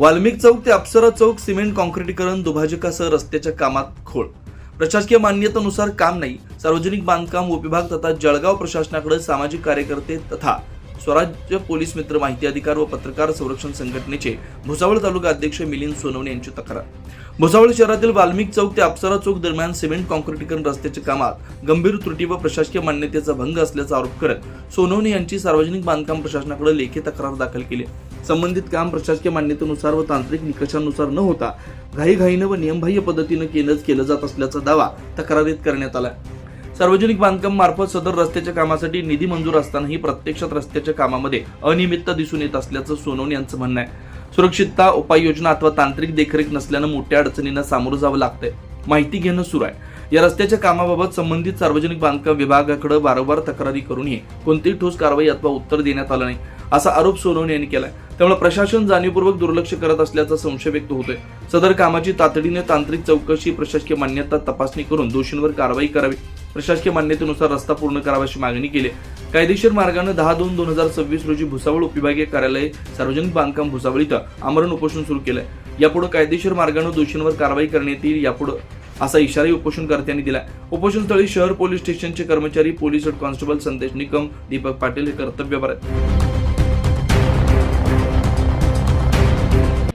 वाल्मिक चौक ते अप्सरा चौक सिमेंट कॉन्क्रिटीकरण दुभाजकासह रस्त्याच्या कामात खोळ. प्रशासकीय मान्यतेनुसार काम नाही. सार्वजनिक बांधकाम उपविभाग तथा जळगाव प्रशासनाकडे सामाजिक कार्यकर्ते तथा स्वराज्य पोलीस मित्र माहिती अधिकार व पत्रकार संरक्षण संघटनेचे भुसावळ तालुका अध्यक्ष मिलिंद सोनवणे यांची तक्रार. भुसावळ शहरातील वाल्मिक चौक ते अप्सरा चौक दरम्यान सिमेंट कॉन्क्रिटीकरण रस्त्याच्या कामात गंभीर त्रुटी व प्रशासकीय मान्यतेचा भंग असल्याचा आरोप करत सोनवणे यांची सार्वजनिक बांधकाम प्रशासनाकडे लेखी तक्रार दाखल केली. संबंधित काम प्रशासकीय मान्यतेनुसार व तांत्रिक निकषांनुसार न होता घाईघाईनं व नियमबाह्य पद्धतीनं केलंच केलं जात असल्याचा दावा तक्रारीत करण्यात आला सार्वजनिक बांधकाम मार्फत सदर रस्त्याच्या कामासाठी निधी मंजूर असतानाही प्रत्यक्षात रस्त्याच्या कामामध्ये अनियमितता दिसून येत असल्याचं सोनवणे यांचं म्हणणं आहे. सुरक्षितता उपाययोजना अथवा तांत्रिक देखरेख नसल्यानं मोठ्या अडचणींना सामोरं जावं लागतंय. माहिती घेणं सुरू आहे. या रस्त्याच्या कामाबाबत संबंधित सार्वजनिक बांधकाम विभागाकडे वारंवार तक्रारी करूनही कोणतीही ठोस कारवाई अथवा उत्तर देण्यात आलं नाही असा आरोप सोनवणे यांनी केलाय. त्यामुळे प्रशासन जाणीवपूर्वक दुर्लक्ष करत असल्याचा संशय व्यक्त होतोय. सदर कामाची तातडीने तांत्रिक चौकशी प्रशासकीय मान्यता तपासणी करून दोषींवर कारवाई करावी. प्रशासकीय मान्यतेनुसार रस्ता पूर्ण करावा अशी मागणी केली. कायदेशीर मार्गाने दहा दोन दोन हजार सव्वीस रोजी भुसावळ उपविभागीय कार्यालय सार्वजनिक बांधकाम भुसावळ इथं आमरण उपोषण सुरू केलंय. यापुढे कायदेशीर मार्गाने दोषींवर कारवाई करण्यात येईल यापुढे असा इशाराही उपोषणकर्त्यांनी दिला उपोषणस्थळी शहर पोलीस स्टेशनचे कर्मचारी पोलीस हेड कॉन्स्टेबल संदेश निकम दीपक पाटील हे कर्तव्यवर आहेत.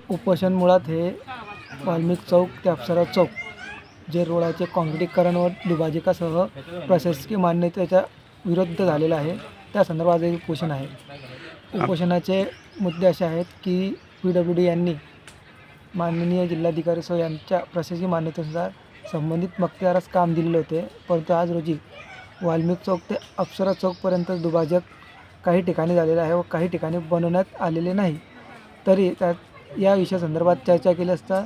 उपोषण मुळात हे वाल्मिक चौक ते अप्सरा चौक जे रोडाचे काँक्रिटीकरण व दुभाजकासह प्रशासकीय मान्यतेच्या विरुद्ध झालेला आहे त्या संदर्भात एक उपोषण आहे. उपोषणाचे मुद्दे असे आहेत की पी डब्ल्यू डी यांनी माननीय जिल्हाधिकारीसह यांच्या प्रशासकीय मान्यतेनुसार संबंधित मक्तेदारास काम दिलेले होते परंतु आज रोजी वाल्मिक चौक ते अप्सरा चौकपर्यंत दुभाजक काही ठिकाणी झालेलं आहे व काही ठिकाणी बनवण्यात आलेले नाही. तरी त्यात या विषयासंदर्भात चर्चा केली असता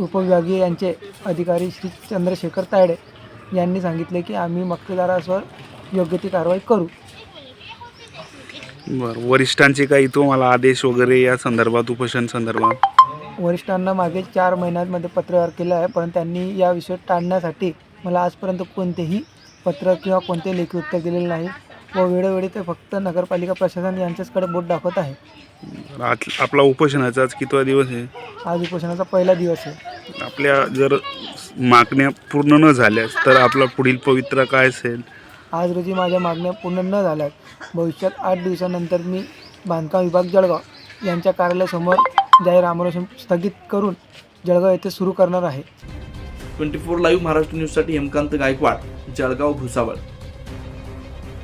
उपविभागीय यांचे अधिकारी श्री चंद्रशेखर तायडे यांनी सांगितले की आम्ही मक्तेदारासवर योग्य ती कारवाई करू. बरं वरिष्ठांचे काही तुम्हाला आदेश वगैरे या संदर्भात उपोषण संदर्भात? वरिष्ठांना मागे चार महिन्यांमध्ये पत्रव्यवहार केला आहे पण त्यांनी या विषय टाळण्यासाठी मला आजपर्यंत कोणतेही पत्र किंवा कोणते लेखी उत्तर दिलेले नाही. व वेळोवेळी ते फक्त नगरपालिका प्रशासन यांच्याचकडे बोट दाखवत आहे. आज आपला उपोषणाचा आज कितवा दिवस आहे? आज उपोषणाचा पहिला दिवस आहे. आपल्या जर मागण्या पूर्ण न झाल्यास तर आपला पुढील पवित्रा काय असेल? आज रोजी माझ्या मागण्या पूर्ण न झाल्यात. भविष्यात आठ दिवसानंतर मी बांधकाम विभाग जळगाव यांच्या कार्यालयासमोर जाहीर आंदोलन स्थगित करून जळगाव येथे सुरू करणार आहे. ट्वेंटी फोर लाईव्ह महाराष्ट्र न्यूजसाठी हेमकांत गायकवाड जळगाव भुसावळ.